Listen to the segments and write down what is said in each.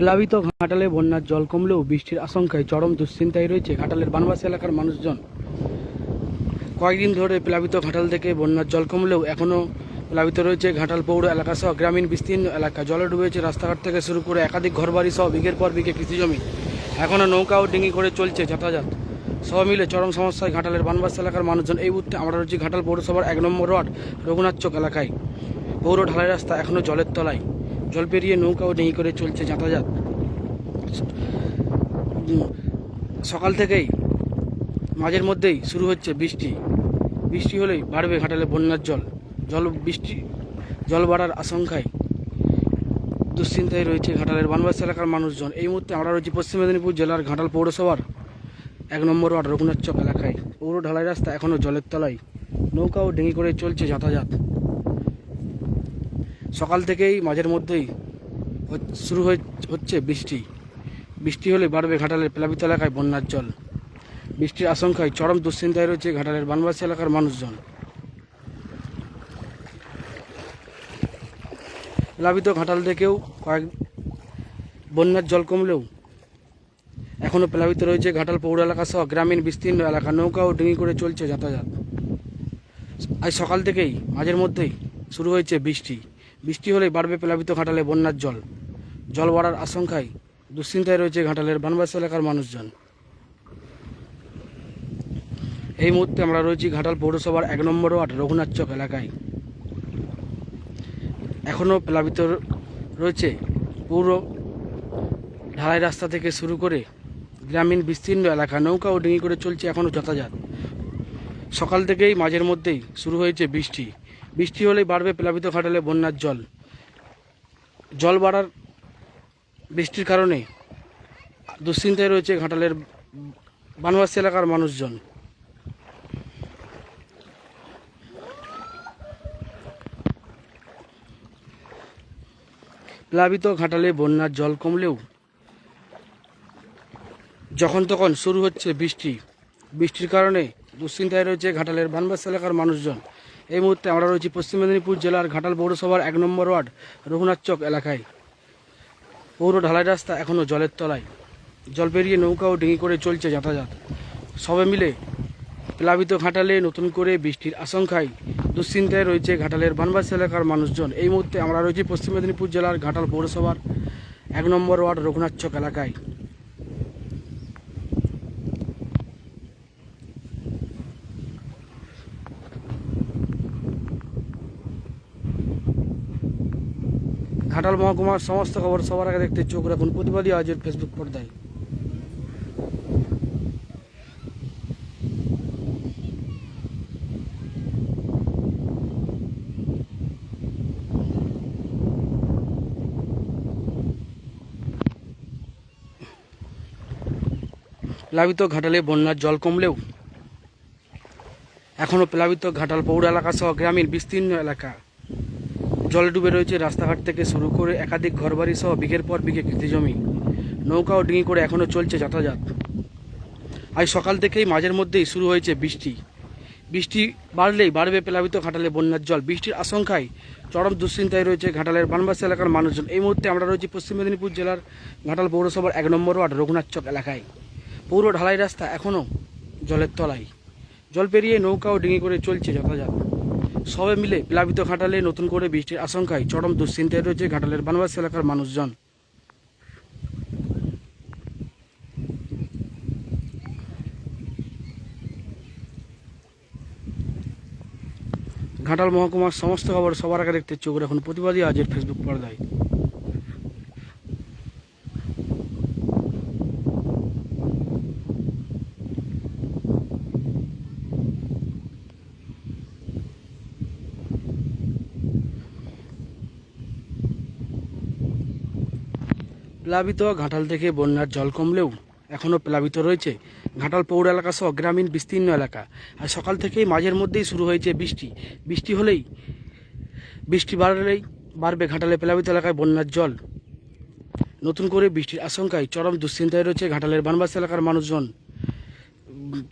প্লাবিত ঘাটালে বন্যার জল কমলেও বৃষ্টির আশঙ্কায় চরম দুশ্চিন্তায় রয়েছে ঘাটালের বানবাসী এলাকার মানুষজন। কয়েকদিন ধরে প্লাবিত ঘাটাল থেকে বন্যার জল কমলেও এখনও প্লাবিত রয়েছে ঘাটাল পৌর এলাকা সহ গ্রামীণ বিস্তীর্ণ এলাকা। জলে ডুবেছে রাস্তাঘাট থেকে শুরু করে একাধিক ঘরবাড়ি সহ বিঘের পর বিঘে কৃষি জমি এখনও নৌকা ও ডিঙি করে চলছে যাতায়াত। সব মিলে চরম সমস্যায় ঘাটালের বানবাসী এলাকার মানুষজন এই মুহূর্তে আমরা রয়েছি ঘাটাল পৌরসভার এক নম্বর ওয়ার্ড রঘুনাথ চক এলাকায়। পৌর ঢালাই রাস্তা এখনও জলের তলায়। জল পেরিয়ে নৌকা ও ডিঙি করে চলছে যাতায়াত। সকাল থেকেই, মাঝের মধ্যেই শুরু হচ্ছে বৃষ্টি। বৃষ্টি হলেই বাড়বে ঘাটালে বন্যার জল। জল বৃষ্টি, জল বাড়ার আশঙ্কায় দুশ্চিন্তায় রয়েছে ঘাটালের বানবাসী এলাকার মানুষজন। এই মুহূর্তে আমরা রয়েছি পশ্চিম মেদিনীপুর জেলার ঘাটাল পৌরসভার এক নম্বর ওয়ার্ড রঘুনাথ চক এলাকায়। পৌর ঢালাই রাস্তা এখনও জলের তলায়। নৌকা ও ডিঙি করে চলছে যাতায়াত। সকাল থেকেই মাঝের মধ্যেই শুরু হয়ে, হচ্ছে বৃষ্টি। বৃষ্টি হলে বাড়বে ঘাটালের প্লাবিত এলাকায় বন্যার জল। বৃষ্টির আশঙ্কায় চরম দুশ্চিন্তায় রয়েছে ঘাটালের বানবাসী এলাকার মানুষজন। প্লাবিত ঘাটাল থেকেও কয়েক বন্যার জল কমলেও এখনও প্লাবিত রয়েছে ঘাটাল পৌর এলাকা সহ গ্রামীণ বিস্তীর্ণ এলাকা। নৌকা ও ডিঙি করে চলছে যাতায়াত। আজ সকাল থেকেই মাঝের মধ্যেই শুরু হয়েছে বৃষ্টি। বৃষ্টি হলেই বাড়বে প্লাবিত ঘাটালে বন্যার জল। জল বাড়ার আশঙ্কায় দুশ্চিন্তায় রয়েছে ঘাটালের বানবাসী এলাকার মানুষজন। এই মুহূর্তে আমরা রয়েছি ঘাটাল পৌরসভার এক নম্বর ওয়ার্ড, রঘুনাথ চক এলাকায়। এখনও প্লাবিত রয়েছে পৌর ঢালাই রাস্তা থেকে শুরু করে গ্রামীণ বিস্তীর্ণ এলাকা। নৌকা ও ডিঙি করে চলছে এখনও যাতায়াত। সকাল থেকেই মাঝের মধ্যেই শুরু হয়েছে বৃষ্টি। বৃষ্টি হলেই বাড়বে, প্লাবিত ঘাটালে বন্যার জল। জল বাড়ার বৃষ্টির কারণে দুশ্চিন্তায় রয়েছে ঘাটালের বানবাসী এলাকার মানুষজন। প্লাবিত ঘাটালে বন্যার জল কমলেও যখন তখন শুরু হচ্ছে বৃষ্টি। বৃষ্টির কারণে দুশ্চিন্তায় রয়েছে ঘাটালের বানবাস এলাকার মানুষজন। এই মুহূর্তে আমরা রয়েছি পশ্চিম মেদিনীপুর জেলার ঘাটাল পৌরসভার এক নম্বর ওয়ার্ড, রঘুনাথ চক এলাকায়। পৌর ঢালাই রাস্তা এখনও জলের তলায়। জল পেরিয়ে নৌকা ও ডিঙি করে চলছে যাতায়াত। সবে মিলে প্লাবিত ঘাটালে নতুন করে বৃষ্টির আশঙ্কায় দুশ্চিন্তায় রয়েছে ঘাটালের বানবাসী এলাকার মানুষজন। এই মুহূর্তে আমরা রয়েছি পশ্চিম মেদিনীপুর জেলার ঘাটাল পৌরসভার এক নম্বর ওয়ার্ড, রঘুনাথ চক এলাকায়। ঘাটাল মহকুমার সমস্ত খবর সবার আগে দেখতে চোখ রাখুন প্রতিবাদী আজের ফেসবুক পর্দায়। প্লাবিত ঘাটালে বন্যার জল কমলেও এখনও প্লাবিত ঘাটাল পৌর এলাকা সহ গ্রামীণ বিস্তীর্ণ এলাকা। জলে ডুবে রয়েছে রাস্তাঘাট থেকে শুরু করে একাধিক ঘরবাড়ি সহ বিঘের পর বিঘে কৃষি জমি। নৌকা ও ডিঙি করে এখনও চলছে যাতায়াত। আজ সকাল থেকেই মাঝের মধ্যেই শুরু হয়েছে বৃষ্টি। বৃষ্টি বাড়লেই বাড়বে প্লাবিত ঘাটালে বন্যার জল। বৃষ্টির আশঙ্কায় চরম দুশ্চিন্তায় রয়েছে ঘাটালের বানবাসী এলাকার মানুষজন। এই মুহূর্তে আমরা রয়েছি পশ্চিম মেদিনীপুর জেলার ঘাটাল পৌরসভার এক নম্বর ওয়ার্ড রঘুনাথ চক এলাকায়। পৌর ঢালাই রাস্তা এখনও জলের তলায়। জল পেরিয়ে নৌকা ও ডিঙি করে চলছে যাতায়াত। সবে মিলে প্লাবিত ঘাটালে নতুন করে বৃষ্টির আশঙ্কায় চরম দুশ্চিন্তায় রয়েছে ঘাটালের বানবাস এলাকার মানুষজন। ঘাটাল মহকুমার সমস্ত খবর সবার আগে দেখতে চোখ রাখুন প্রতিবাদী আজের ফেসবুক পর্দায়। প্লাবিত ঘাটাল থেকে বন্যার জল কমলেও এখনও প্লাবিত রয়েছে। ঘাটাল পৌর এলাকা সহ গ্রামীণ বিস্তীর্ণ এলাকা। আর সকাল থেকেই মাঝের মধ্যেই শুরু হয়েছে বৃষ্টি। বৃষ্টি হলেই বৃষ্টি বাড়লেই বাড়বে ঘাটালে প্লাবিত এলাকায় বন্যার জল। নতুন করে বৃষ্টির আশঙ্কায় চরম দুশ্চিন্তায় রয়েছে ঘাটালের বানবাস এলাকার মানুষজন।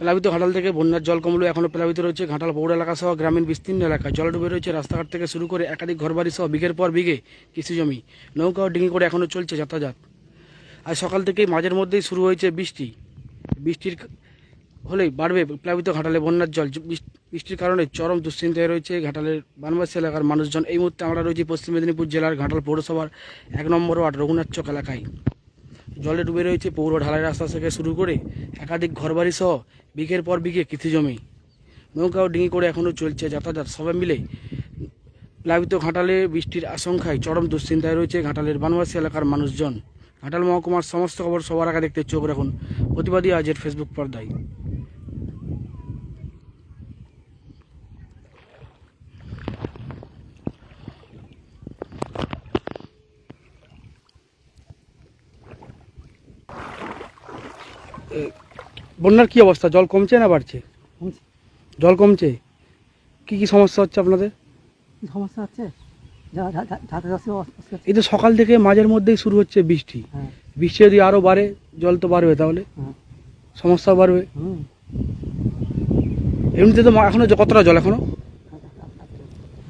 প্লাবিত ঘাটাল থেকে বন্যার জল কমলেও এখনও প্লাবিত রয়েছে। ঘাটাল পৌর এলাকা সহ গ্রামীণ বিস্তীর্ণ এলাকা। জল ডুবে রয়েছে রাস্তাঘাট থেকে শুরু করে একাধিক ঘরবাড়ি সহ বিঘের পর বিঘে কৃষি জমি। নৌকা ও ডিঙি করে এখনও চলছে যাতায়াত। আজ সকাল থেকেই মাঝের মধ্যেই শুরু হয়েছে বৃষ্টি। বৃষ্টির হলেই বাড়বে প্লাবিত ঘাটালে বন্যার জল। বৃষ্টির কারণে চরম দুশ্চিন্তায় রয়েছে ঘাটালের বানবাসী এলাকার মানুষজন। এই মুহূর্তে আমরা রয়েছি পশ্চিম মেদিনীপুর জেলার ঘাটাল পৌরসভার এক নম্বর ওয়ার্ড রঘুনাথ চক এলাকায়। জলে ডুবে রয়েছে পৌর ঢালাই রাস্তা থেকে শুরু করে একাধিক ঘরবাড়ি সহ বিঘের পর বিঘে কৃষি জমি। নৌকা ও ডিঙি করে এখনও চলছে যাতায়াত। সবাই মিলে প্লাবিত ঘাটালে বৃষ্টির আশঙ্কায় চরম দুশ্চিন্তায় রয়েছে ঘাটালের বানবাসী এলাকার মানুষজন। ঘাটাল মহকুমার সমস্ত খবর সবার আগে দেখতে চোখ রাখুন। প্রতিবাদী আজের ফেসবুক পর্দায়। বন্যার কি অবস্থা? জল কমছে না বাড়ছে? জল কমছে? কি কি সমস্যা হচ্ছে আপনাদের? সমস্যা হচ্ছে। এই তো সকাল থেকে মাঝের মধ্যেই শুরু হচ্ছে বৃষ্টি। হ্যাঁ। বৃষ্টি যদি আরও বাড়ে জল তো বাড়বে তাহলে। হ্যাঁ। সমস্যা বাড়বে। এমনিতে তো এখনও কতটা জল এখনও?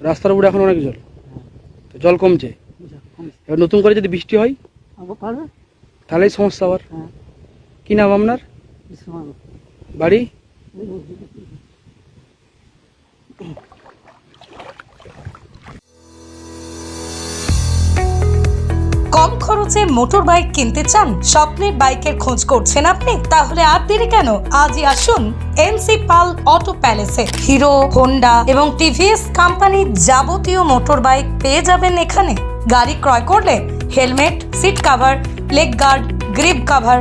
রাস্তার উপরে এখন অনেক জল। জল কমছে। এবার নতুন করে যদি বৃষ্টি হয়? তাহলেই সমস্যা আবার। হ্যাঁ। কি নাম আপনার? বাড়ি? কম খরচে মোটর বাইক কিনতে চান? স্বপ্নের বাইকের খোঁজ করছেন আপনি? তাহলে আর দেরি কেন? আজই আসুন এনসি পাল অটো প্যালেসে হিরো হোন্ডা এবং টিভিএস কোম্পানির যাবতীয় মোটর বাইক পেয়ে যাবেন এখানে। গাড়ি ক্রয় করলে helmet seat cover leg guard grip cover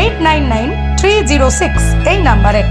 eight nine nine three zero six এই নাম্বারে।